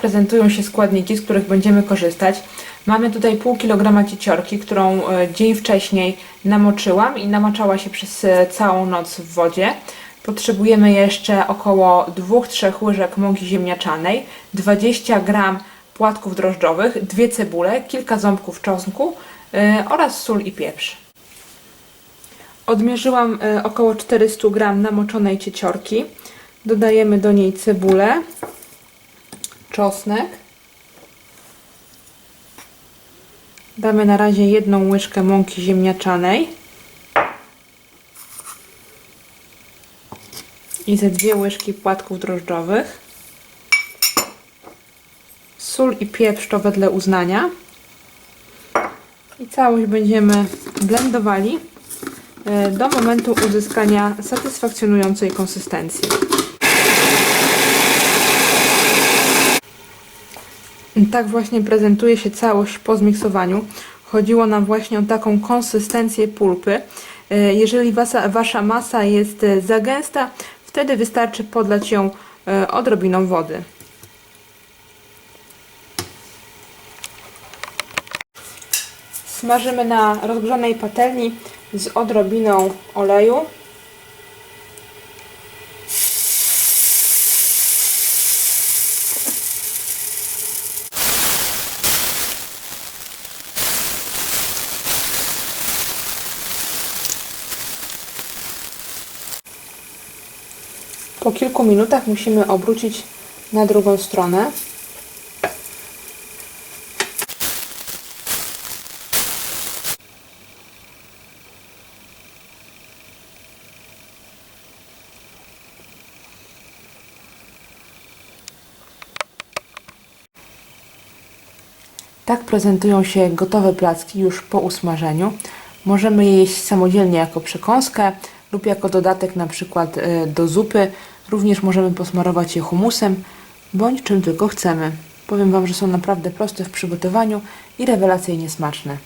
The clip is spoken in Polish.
prezentują się składniki, z których będziemy korzystać. Mamy tutaj pół kilograma cieciorki, którą e, dzień wcześniej namoczyłam i namaczała się przez e, całą noc w wodzie. Potrzebujemy jeszcze około 2-3 łyżek mąki ziemniaczanej, 20 gram płatków drożdżowych, dwie cebule, kilka ząbków czosnku e, oraz sól i pieprz. Odmierzyłam około 400 gram namoczonej cieciorki. Dodajemy do niej cebulę, czosnek. Damy na razie jedną łyżkę mąki ziemniaczanej. I ze dwie łyżki płatków drożdżowych. Sól i pieprz to wedle uznania. I całość będziemy blendowali e, do momentu uzyskania satysfakcjonującej konsystencji. Tak właśnie prezentuje się całość po zmiksowaniu. Chodziło nam właśnie o taką konsystencję pulpy. E, Jeżeli wasza, wasza masa jest e, za gęsta, wtedy wystarczy podlać ją e, odrobiną wody. Smażymy na rozgrzanej patelni z odrobiną oleju. Po kilku minutach musimy obrócić na drugą stronę. Tak prezentują się gotowe placki już po usmażeniu. Możemy je jeść samodzielnie jako przekąskę lub jako dodatek na przykład y, do zupy. Również możemy posmarować je humusem bądź czym tylko chcemy. Powiem Wam, że są naprawdę proste w przygotowaniu i rewelacyjnie smaczne.